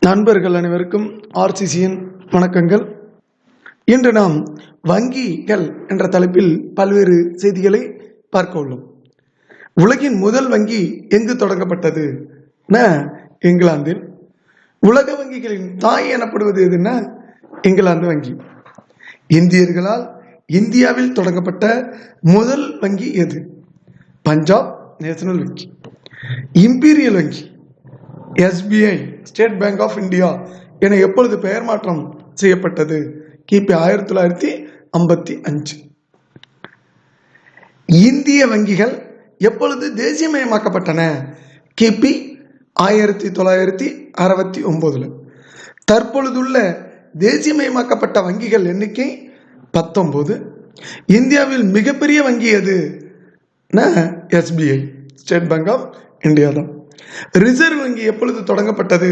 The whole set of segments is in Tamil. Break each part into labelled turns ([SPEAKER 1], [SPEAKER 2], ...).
[SPEAKER 1] நண்பர்கள் அனைவருக்கும் ஆர்சிசியின் வணக்கங்கள். இன்று நாம் வங்கிகள் என்ற தலைப்பில் பல்வேறு செய்திகளை பார்க்க உள்ளோம். உலகின் முதல் வங்கி எங்கு தொடங்கப்பட்டது? இங்கிலாந்தில். உலக வங்கிகளின் தாய் எனப்படுவது எதுன்னா இங்கிலாந்து வங்கி. இந்தியர்களால் இந்தியாவில் தொடங்கப்பட்ட முதல் வங்கி எது? பஞ்சாப் நேஷனல் வங்கி. இம்பீரியல் வங்கி. SBI state bank of India என எப்பொழுது பெயர் மாற்றம் செய்யப்பட்டது? கிபி ஆயிரத்தி தொள்ளாயிரத்தி ஐம்பத்தி அஞ்சு. இந்திய வங்கிகள் எப்பொழுது தேசியமயமாக்கப்பட்டன? கிபி ஆயிரத்தி தொள்ளாயிரத்தி அறுபத்தி ஒம்போதில் தற்பொழுதுள்ள தேசியமயமாக்கப்பட்ட வங்கிகள் எண்ணிக்கை பத்தொம்போது இந்தியாவில் மிகப்பெரிய வங்கி எதுனா SBI state bank of India தான். ரிசர்வ் வங்கி எப்பொழுது தொடங்கப்பட்டது?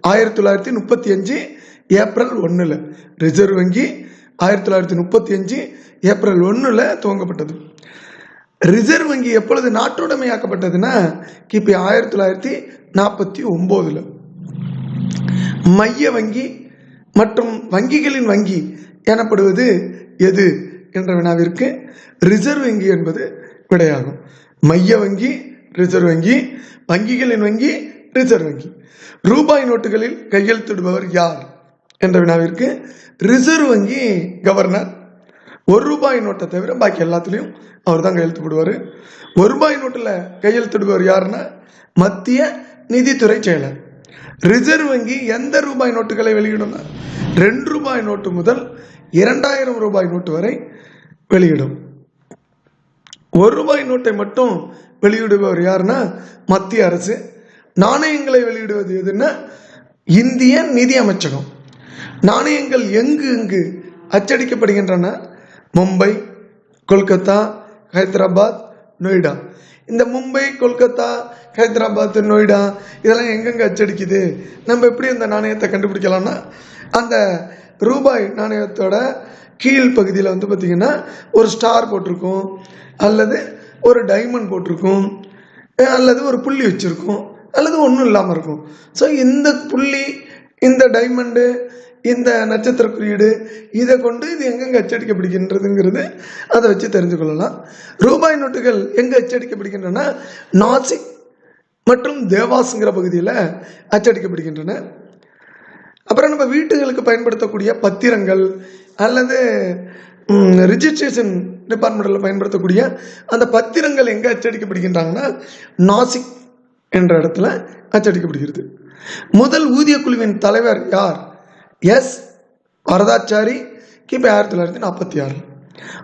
[SPEAKER 1] ஆயிரத்தி தொள்ளாயிரத்தி முப்பத்தி அஞ்சு ஏப்ரல் ஒன்றில் ரிசர்வ் வங்கி ஆயிரத்தி தொள்ளாயிரத்தி முப்பத்தி அஞ்சு ஏப்ரல் ஒன்றில் துவங்கப்பட்டது. ரிசர்வ் வங்கி எப்பொழுது நாட்டுடைமையாக்கப்பட்டதுன்னா கிபி ஆயிரத்தி தொள்ளாயிரத்தி நாற்பத்தி ஒம்போதில். மைய வங்கி மற்றும் வங்கிகளின் வங்கி எனப்படுவது எது என்ற வினாவிற்கு ரிசர்வ் வங்கி என்பது விடையாகும் மைய வங்கி ரிசர்வ் வங்கி வங்கிகளின் வங்கி ரிசர்வ் வங்கி. ரூபாய் நோட்டுகளில் கையெழுத்திடுபவர் யார்? என்ற வினாவிற்கு ரிசர்வ் வங்கி கவர்னர். ஒரு ரூபாய் நோட்டை தவிர பாக்கி எல்லாத்துலேயும் அவர் தான் கையெழுத்து போடுவார் ஒரு ரூபாய் நோட்டில் கையெழுத்திடுபவர் யாருன்னா? மத்திய நிதித்துறை செயலர். ரிசர்வ் வங்கி எந்த ரூபாய் நோட்டுகளை வெளியிடும்னா? ரெண்டு ரூபாய் நோட்டு முதல் இரண்டாயிரம் ரூபாய் நோட்டு வரை வெளியிடும். ஒரு ரூபாய் நோட்டை மட்டும் வெளியிடுபவர் யாருன்னா மத்திய அரசு. நாணயங்களை வெளியிடுவது எதுன்னா இந்திய நிதி அமைச்சகம். நாணயங்கள் எங்கு எங்கு அச்சடிக்கப்படுகின்றன? மும்பை கொல்கத்தா ஹைதராபாத் நொய்டா. இந்த மும்பை கொல்கத்தா ஹைதராபாத் நொய்டா இதெல்லாம் எங்கெங்கே அச்சடிக்குது? நம்ம எப்படி அந்த நாணயத்தை கண்டுபிடிக்கலாம்னா அந்த ரூபாய் நாணயத்தோட கீழ் பகுதியில் வந்து பார்த்திங்கன்னா ஒரு ஸ்டார் போட்டிருக்கும். அல்லது ஒரு டைமண்ட் போட்டிருக்கும் அல்லது ஒரு புள்ளி வச்சுருக்கும் அல்லது ஒன்றும் இல்லாமல் இருக்கும். ஸோ இந்த புள்ளி இந்த டைமண்டு இந்த நட்சத்திர குறியீடு இதை கொண்டு இது எங்கெங்கே அச்சடிக்கப்படுகின்றதுங்கிறது அதை வச்சு தெரிஞ்சு கொள்ளலாம். ரூபாய் நோட்டுகள் எங்கே அச்சடிக்கப்படுகின்றன? நாசிக் மற்றும் தேவாஸுங்கிற பகுதியில் அச்சடிக்கப்படுகின்றன. அப்புறம் நம்ம வீட்டுகளுக்கு பயன்படுத்தக்கூடிய பத்திரங்கள் அல்லது ரிஜிஸ்ட்ரேஷன் டிபார்ட்மெண்ட்டில் பயன்படுத்தக்கூடிய அந்த பத்திரங்கள் எங்கே அச்சடிக்கப்படுகின்றாங்கன்னா நாசிக் என்ற இடத்துல அச்சடிக்கப்படுகிறது. முதல் ஊதிய குழுவின் தலைவர் யார்? எஸ். வரதாச்சாரி கிபி ஆயிரத்தி தொள்ளாயிரத்தி நாற்பத்தி ஆறு.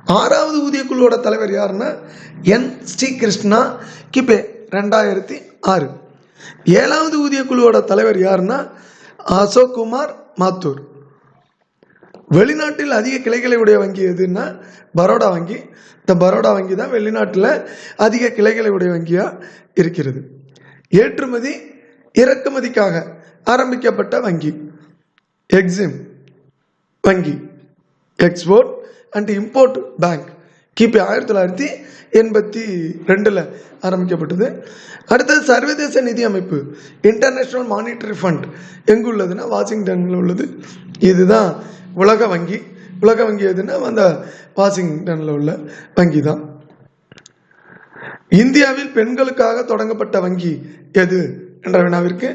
[SPEAKER 1] ஆறாவது ஊதிய குழுவோட தலைவர் யாருன்னா என். ஸ்ரீ. கிருஷ்ணா கிபி ரெண்டாயிரத்தி ஆறு. ஏழாவது ஊதிய குழுவோட தலைவர் யாருன்னா அசோக் குமார் மாத்தூர். வெளிநாட்டில் அதிக கிளைகளை உடைய வங்கி எதுன்னா பரோடா வங்கி. இந்த பரோடா வங்கி தான் வெளிநாட்டில் அதிக கிளைகளை உடைய வங்கியாக இருக்கிறது. ஏற்றுமதி இறக்குமதிக்காக ஆரம்பிக்கப்பட்ட வங்கி. எக்ஸிம் வங்கி. எக்ஸ்போர்ட் அண்ட் இம்போர்ட் பேங்க் கிபி ஆயிரத்தி தொள்ளாயிரத்தி எண்பத்தி ரெண்டில் ஆரம்பிக்கப்பட்டது. அடுத்தது சர்வதேச நிதி அமைப்பு. இன்டர்நேஷ்னல் மானிட்டரி ஃபண்ட் எங்கு உள்ளதுன்னா வாஷிங்டனில் உள்ளது. இதுதான் உலக வங்கி. உலக வங்கி எதுன்னா அந்த வாஷிங்டனில் உள்ள வங்கி தான். இந்தியாவில் பெண்களுக்காக தொடங்கப்பட்ட வங்கி எது என்ற வினாவிற்கு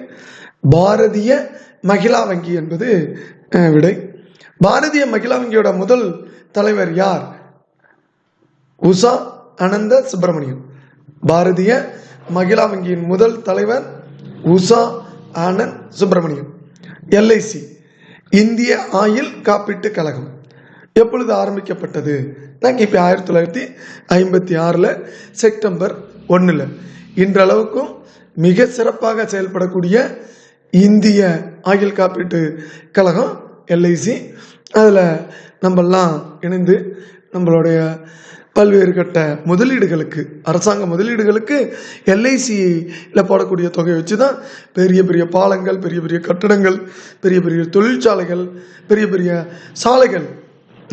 [SPEAKER 1] பாரதிய மகிழா வங்கி என்பது விடை. பாரதிய மகிழா வங்கியோட முதல் தலைவர் யார்? உஷா அனந்த சுப்பிரமணியம் பாரதிய மகிழா வங்கியின் முதல் தலைவர் உஷா ஆனந்த் சுப்பிரமணியம் எல்ஐசி இந்திய ஆயில் காப்பீட்டு கழகம். எப்பொழுது ஆரம்பிக்கப்பட்டது? கிபி ஆயிரத்தி தொள்ளாயிரத்தி ஐம்பத்தி ஆறில் செப்டம்பர் ஒன்றில் இன்றளவுக்கும் மிக சிறப்பாக செயல்படக்கூடிய இந்திய ஆயில் காப்பீட்டு கழகம் எல்ஐசி. அதில் நம்மெல்லாம் இணைந்து நம்மளுடைய பல்வேறு கட்ட முதலீடுகளுக்கு அரசாங்க முதலீடுகளுக்கு எல்ஐசியில் போடக்கூடிய தொகையை வச்சு தான் பெரிய பெரிய பாலங்கள் பெரிய பெரிய கட்டடங்கள் பெரிய பெரிய தொழிற்சாலைகள் பெரிய பெரிய சாலைகள்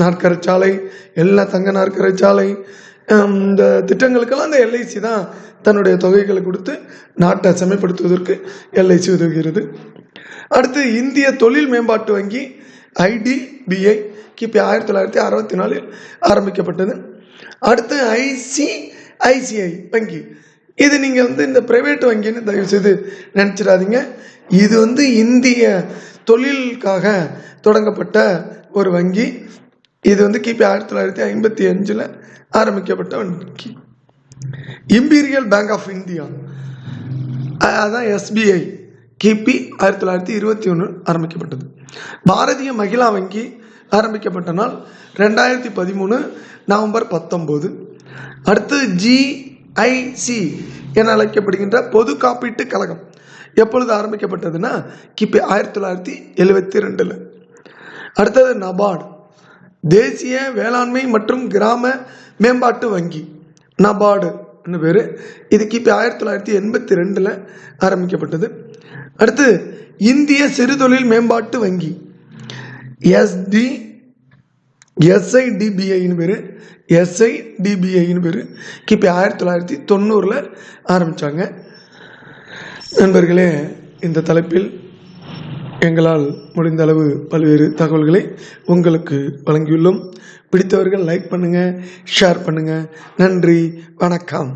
[SPEAKER 1] நாற்கரை சாலை எல்லா தங்க நாற்கரை சாலை இந்த திட்டங்களுக்கெல்லாம் அந்த எல்ஐசி தான் தன்னுடைய தொகைகளை கொடுத்து நாட்டை செம்மைப்படுத்துவதற்கு எல்ஐசி உதவுகிறது. அடுத்து இந்திய தொழில் மேம்பாட்டு வங்கி ஐடிபிஐ கிபி ஆயிரத்தி தொள்ளாயிரத்தி அறுபத்தி நாலில் ஆரம்பிக்கப்பட்டது. அடுத்து ஐசிஐசிஐ வங்கி. இது நீங்கள் வந்து இந்த பிரைவேட் வங்கின்னு தயவு செய்து நினச்சிடாதீங்க. இது வந்து இந்திய தொழிலுக்காக தொடங்கப்பட்ட ஒரு வங்கி. இது வந்து கிபி ஆயிரத்தி தொள்ளாயிரத்தி ஐம்பத்தி அஞ்சில் ஆரம்பிக்கப்பட்ட வங்கி. இம்பீரியல் பேங்க் ஆஃப் இந்தியா அதான் எஸ்பிஐ கிபி ஆயிரத்தி தொள்ளாயிரத்தி இருபத்தி ஒன்று ஆரம்பிக்கப்பட்டது. பாரதிய மகிழா வங்கி ஆரம்பிக்கப்பட்ட நாள் ரெண்டாயிரத்தி பதிமூணு நவம்பர் பத்தொம்போது அடுத்து ஜிஐசி என அழைக்கப்படுகின்ற பொது காப்பீட்டு கழகம். எப்பொழுது ஆரம்பிக்கப்பட்டதுன்னா கிபி ஆயிரத்தி தொள்ளாயிரத்தி எழுவத்தி ரெண்டில். அடுத்தது நபார்டு. தேசிய வேளாண்மை மற்றும் கிராம மேம்பாட்டு வங்கி. நபார்டு பேர்? இது கிபி ஆயிரத்தி தொள்ளாயிரத்தி எண்பத்தி ரெண்டில் ஆரம்பிக்கப்பட்டது. அடுத்து இந்திய சிறுதொழில் மேம்பாட்டு வங்கி. எஸ்டி எஸ்ஐடிபிஐன்னு பேர். எஸ்ஐடிபிஐன்னு பேர். கிபி ஆயிரத்தி தொள்ளாயிரத்தி தொண்ணூறில் ஆரம்பித்தாங்க நண்பர்களே இந்த தலைப்பில் எங்களால் முடிந்த அளவு பல்வேறு தகவல்களை உங்களுக்கு வழங்கியுள்ளோம். பிடித்தவர்கள் லைக் பண்ணுங்கள் ஷேர் பண்ணுங்கள் நன்றி வணக்கம்.